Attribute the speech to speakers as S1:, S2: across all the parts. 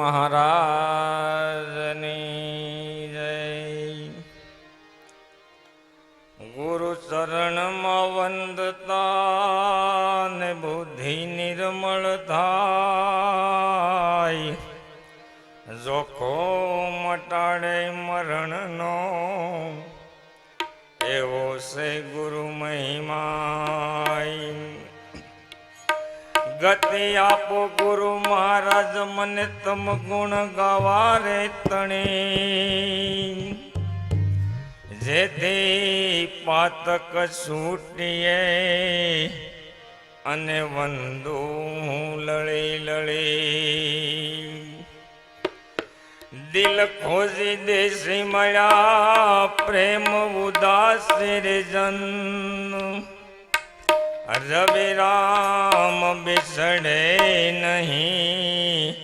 S1: મહારાજની જય. ગુરુ ચરણમાં વંદતા ને બુદ્ધિ નિર્મળ થાય. જોખો મટાડે મરણ નો એવો છે ગુરુ મહિમા ગતિ આપો ગુરુ મહારાજ, મને તમ ગુણ ગાવા રે તણી. જેથી પાતક છૂટીએ અને વંદુ લળી લળી. દિલ ખોજી દેશી મળ્યા, પ્રેમ ઉદાસ રે જન્મ રવિ રામ બિસડે નહીં.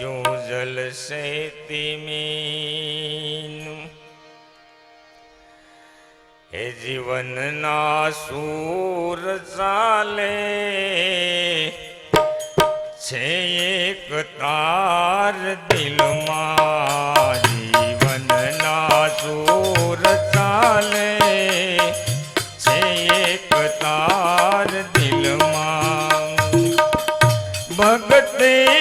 S1: જો જલસે તિમીનું. હે જીવનના સૂર ચાલે. છે એક તાર દિલમાં જીવનના સૂર ચાલે. તાર દિલમાં. ભગતે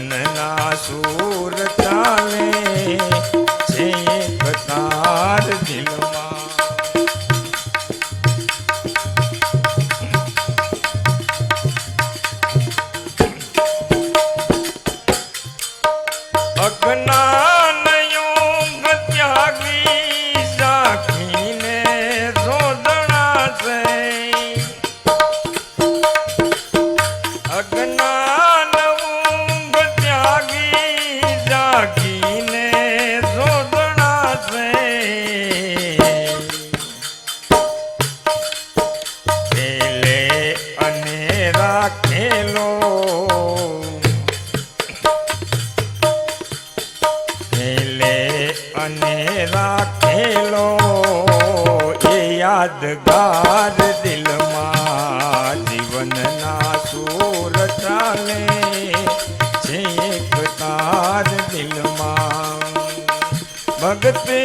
S1: જીવનના સૂર ચાલે છે કતાર તાર દિલમાં યાદગાર દિલમાં જીવનના સૂર ચાલે છે તાર દિલમાં ભક્તિ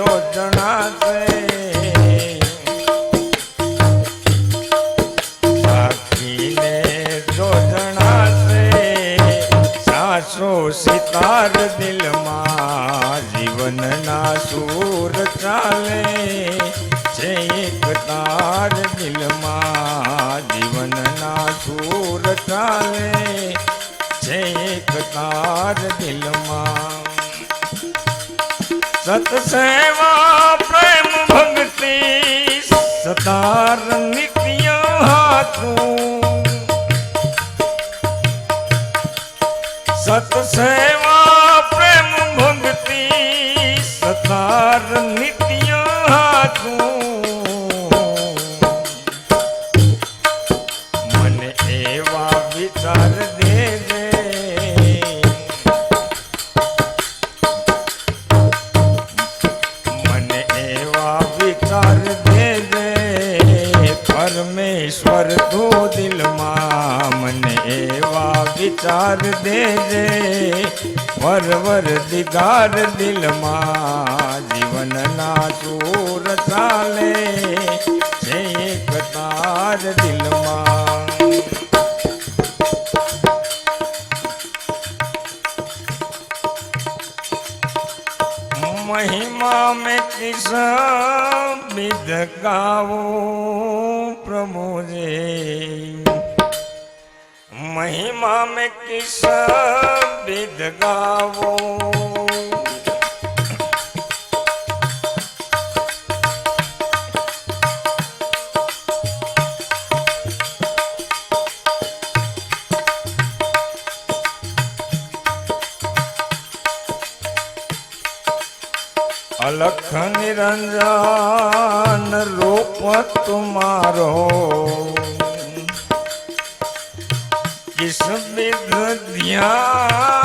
S1: જો જણાશે. સાખીને જો જણાશે, સાસો સિતાર દિલમાં જીવનના સૂર ચાલે. છે એક તાર દિલમાં જીવનના સૂર ચાલે. છે એક દિલમાં સતસેવા પ્રેમ ભક્તિ સતાર નિત્ય હાથું સતસેવા પ્રેમ ભક્તિ સતાર મહિમા મેં કિસમિદ ગાવો પ્રભુજે મહિમા મેં કિસમિદ ગાવો. લખ નિરંજન રૂપ તુમારો કિસ વિધ ધ્યાન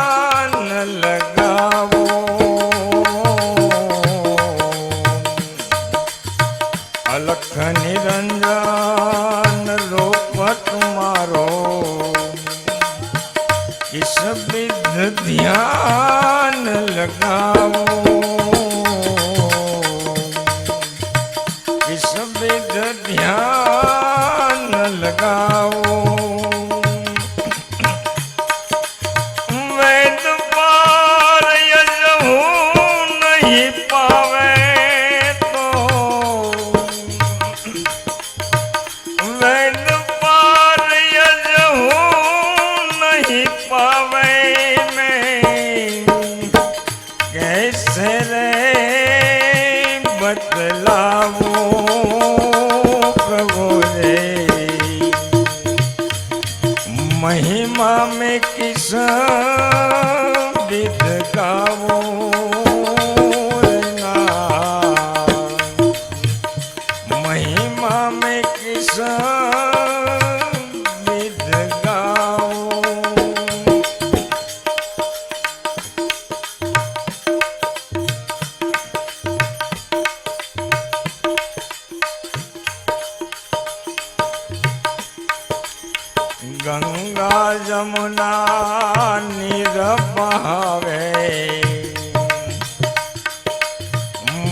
S1: યમુના નિરપાવે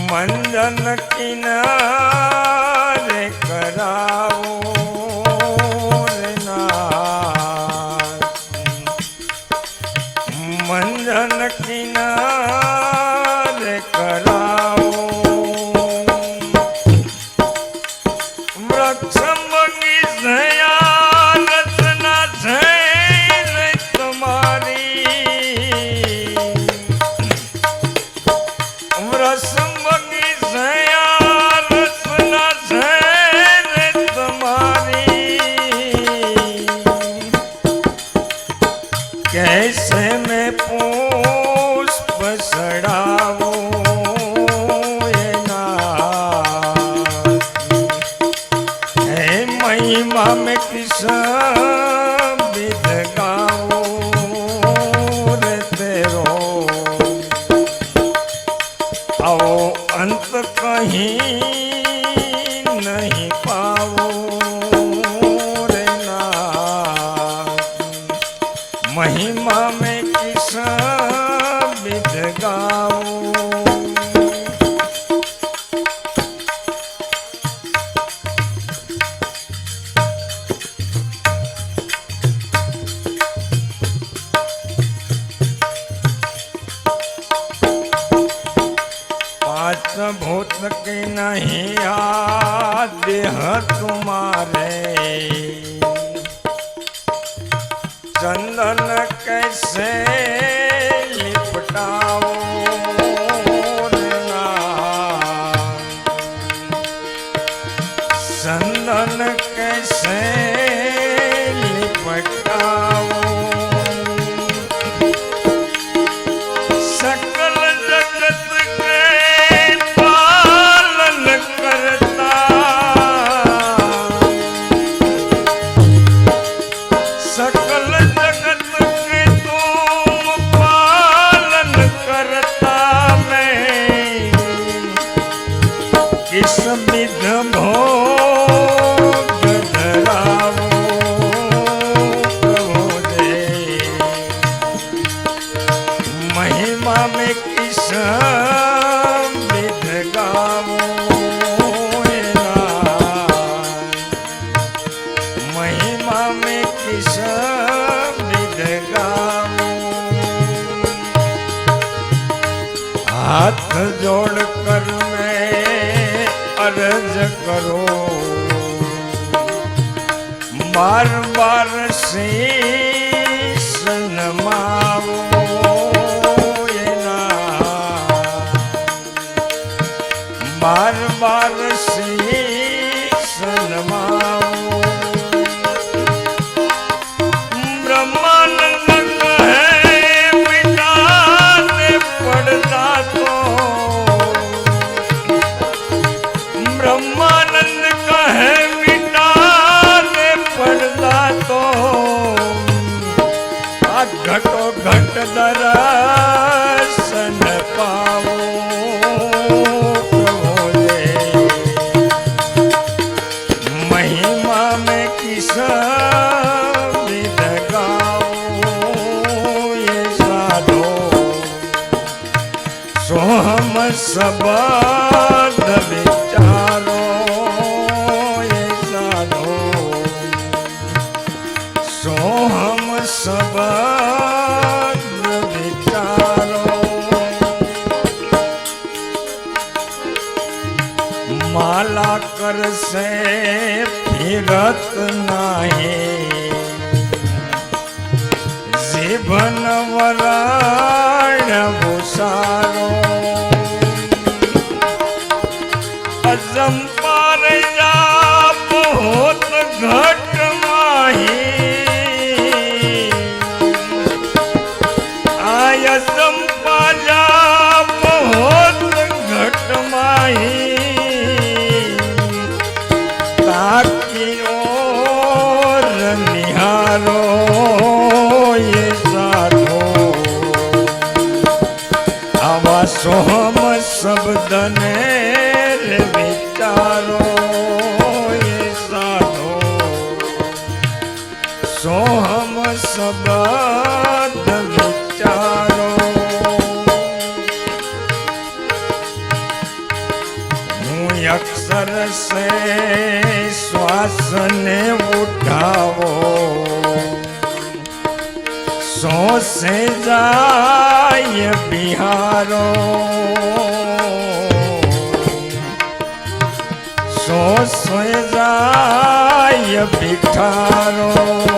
S1: મંદન કિના कैसे ने पू બાર બાર સિંહ સન્માવો બાર સિંહ আশ্রম અક્ષર સે શ્વાસને ઉઠાવો. સોસે જાય બિહારો. સોસે જાય ભિખારો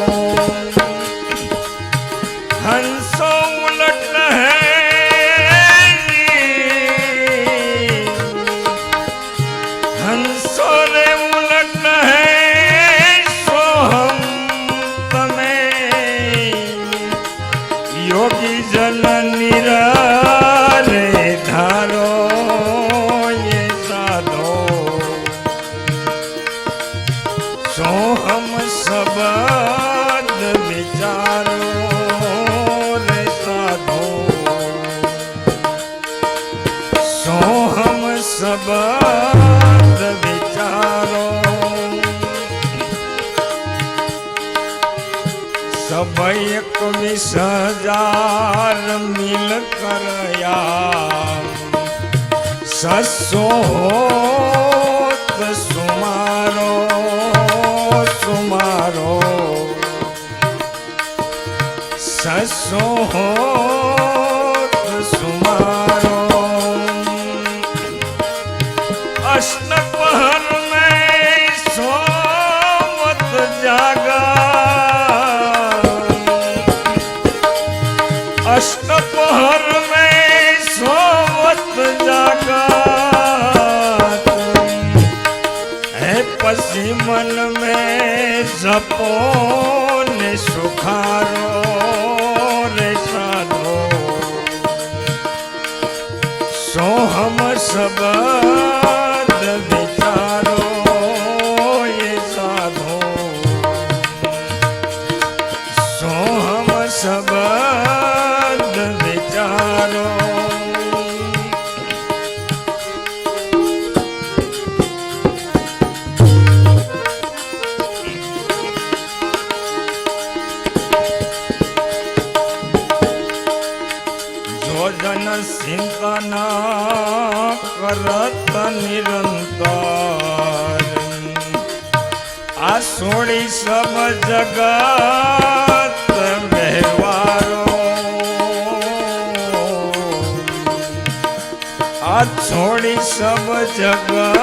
S1: જગત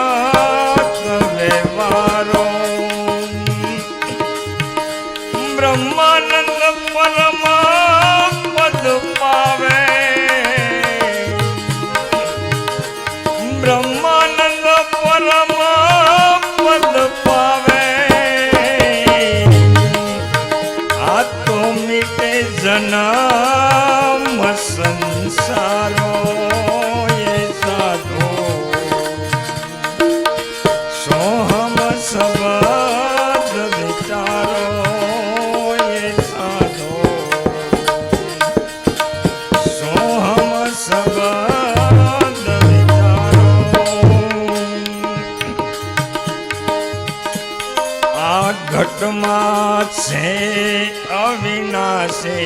S1: વિનાશે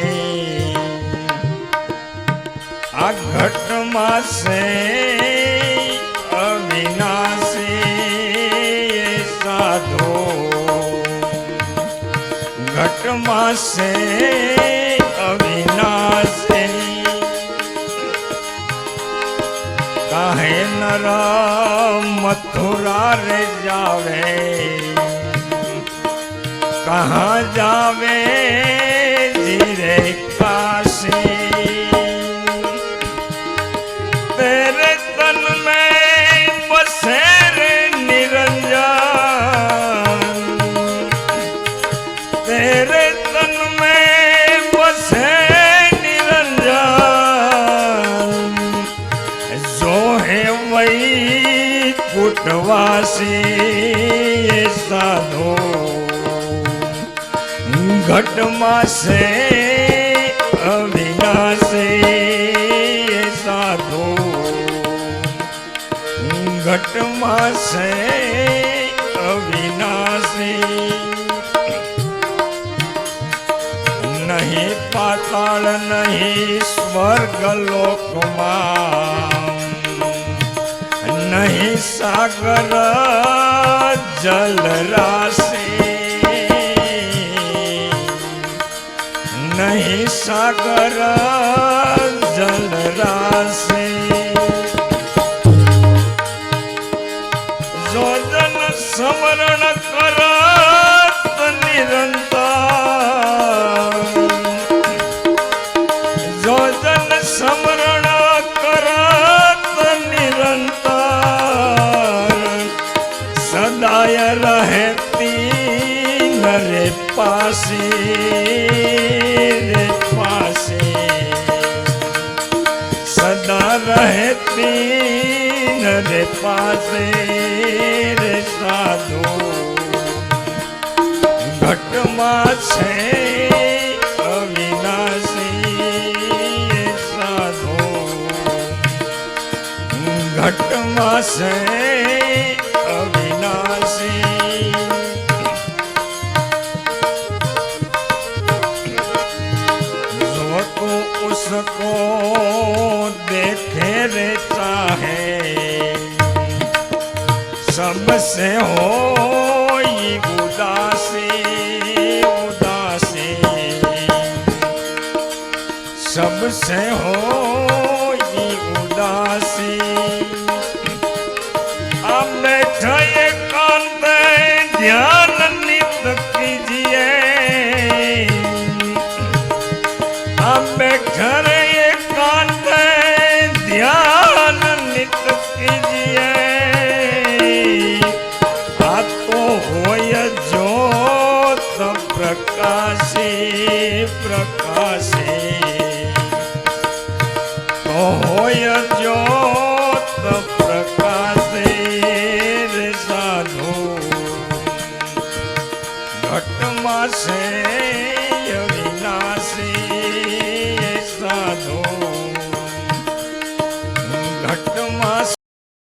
S1: આ ઘટમાં છે અવિનાશી સાધો. ઘટમાં છે અવિનાશી. કહે નર મથુરા રે જાવે. ਕਹਾਂ ਜਾਵੇ ਜੀਰੇ ਪਾਸੇ? ਤੇਰੇ ਤਨ ਮੈਂ ਬਸੇਰ ਨਿਰੰਜਨ। ਤੇਰੇ ઘટમાં છે, અવિનાશે સાધુ. ઘટમાં છે, અવિનાશી. નહીં પાતાળ, નહીં સ્વર્ગ લોકમાં. નહીં સાગર જલ સાગર જલ ઘટમાં છે અવિનાશી સાધુ ઘટમાં છે અવિનાશી जो तू उसको देखे रे चाहे सबसे हो से हो